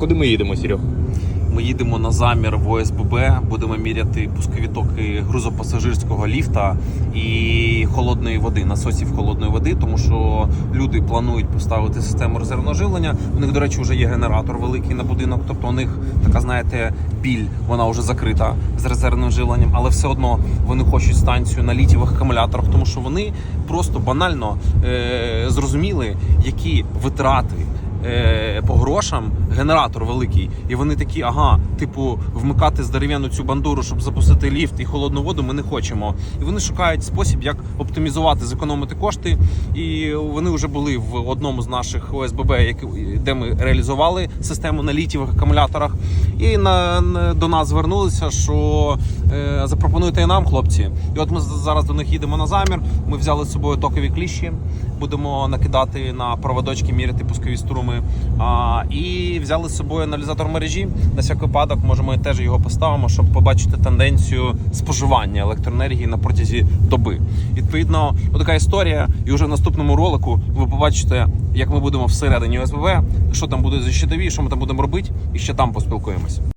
куди ми їдемо, Серег? Ми їдемо на замір в ОСББ, будемо міряти пускові токи грузопасажирського ліфта і холодної води, насосів холодної води, тому що люди планують поставити систему резервного живлення. У них, до речі, вже є генератор великий на будинок. Тобто у них така, знаєте, біль, вона вже закрита з резервним живленням, але все одно вони хочуть станцію на літієвих акумуляторах, тому що вони просто банально е- зрозуміли, які витрати е, по грошам генератор великий, і вони такі, ага, типу, вмикати з дерев'яну цю бандуру, щоб запустити ліфт і холодну воду. Ми не хочемо. І вони шукають спосіб, як оптимізувати, зекономити кошти. І вони вже були в одному з наших ОСББ, де ми реалізували систему на літієвих акумуляторах. І на, на- до нас звернулися, що е, запропонуйте і нам, хлопці. І от ми зараз до них їдемо на замір. Ми взяли з собою токові кліщі, будемо накидати на проводочки, міряти пускові струми. А, і взяли з собою аналізатор мережі. На всяк випадок, може, ми теж його поставимо, щоб побачити тенденцію споживання електроенергії на протязі доби. Відповідно, така історія. І вже в наступному ролику ви побачите, як ми будемо всередині ОСББ, що там буде за щитові, що ми там будемо робити, і ще там поспілкуємось.